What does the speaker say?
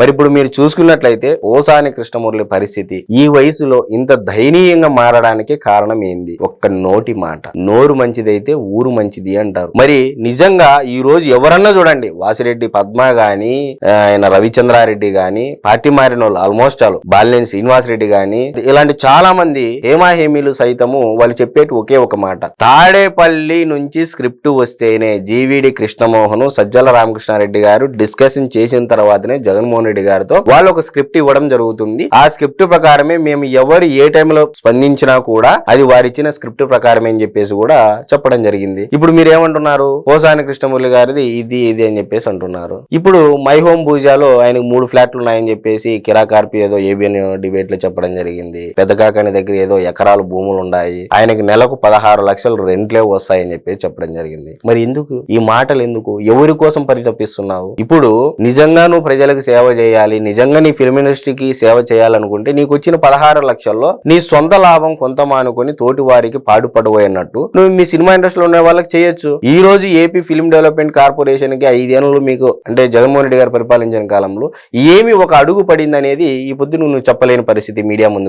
మరి ఇప్పుడు మీరు చూసుకున్నట్లయితే ఓసాని కృష్ణమురళి పరిస్థితి ఈ వయసులో ఇంత దయనీయంగా మారడానికి కారణం ఏంది? ఒక్క నోటి మాట. నోరు మంచిదైతే ఊరు మంచిది అంటారు. మరి నిజంగా ఈ రోజు ఎవరన్నా చూడండి వాసిరెడ్డి పద్మ గాని ఆయన రవిచంద్రారెడ్డి గాని పార్టీ మారిన వాళ్ళు ఆల్మోస్ట్ ఆల్ బాలినేని శ్రీనివాసరెడ్డి గాని ఇలాంటి చాలా మంది హేమాహేమీలు సైతము వాళ్ళు చెప్పేటి ఒకే ఒక మాట. తాడేపల్లి నుంచి స్క్రిప్ట్ వస్తేనే జీవిడి కృష్ణమోహన్ సజ్జల రామకృష్ణారెడ్డి గారు డిస్కషన్ చేసిన తర్వాతనే జగన్మోహన్ రెడ్డి గారితో వాళ్ళు ఒక స్క్రిప్ట్ ఇవ్వడం జరుగుతుంది. ఆ స్క్రిప్ట్ ప్రకారమే మేము ఎవరు ఏ టైంలో స్పందించినా కూడా అది వారిచ్చిన స్క్రిప్ట్ ప్రకారమే అని చెప్పేసి కూడా చెప్పడం జరిగింది. ఇప్పుడు మీరు ఏమంటున్నారు పోసాని కృష్ణమురళి గారిది ఇది ఇది అని చెప్పేసి అంటున్నారు. ఇప్పుడు మై హోమ్ పూజాలో ఆయనకు మూడు ఫ్లాట్లు ఉన్నాయని చెప్పేసి కిరాకార్పి ఏదో ఏబిఎన్ డిబేట్లో చెప్పడం జరిగింది. పెద్ద కాకాని దగ్గర ఏదో ఎకరాలు భూములు ఉన్నాయి. ఆయనకి నెలకు పదహారు లక్షలు రెంట్లే వస్తాయని చెప్పేసి చెప్పడం జరిగింది. మరి ఎందుకు? ఈ మాటలు ఎందుకు? ఎవరి కోసం పరితపిస్తున్నావు? ఇప్పుడు నిజంగా నువ్వు ప్రజలకు సేవ చేయాలి నిజంగా నీ ఫిల్మ్ ఇండస్ట్రీకి సేవ చేయాలనుకుంటే నీకు వచ్చిన పదహారు లక్షల్లో నీ సొంత లాభం కొంత మానుకొని తోటి వారికి పాటుపడబోయినట్టు నువ్వు మీ సినిమా ఇండస్ట్రీలో ఉన్న వాళ్ళకి చేయొచ్చు. ఈ రోజు ఏపీ ఫిల్మ్ డెవలప్మెంట్ కార్పొరేషన్కి ఐదేళ్ళు మీకు అంటే జగన్మోహన్ రెడ్డి గారు పరిపాలించిన కాలంలో ఏమి ఒక అడుగు పడింది అనేది ఈ పొద్దు నువ్వు చెప్పలేని పరిస్థితి మీడియా ముందుకు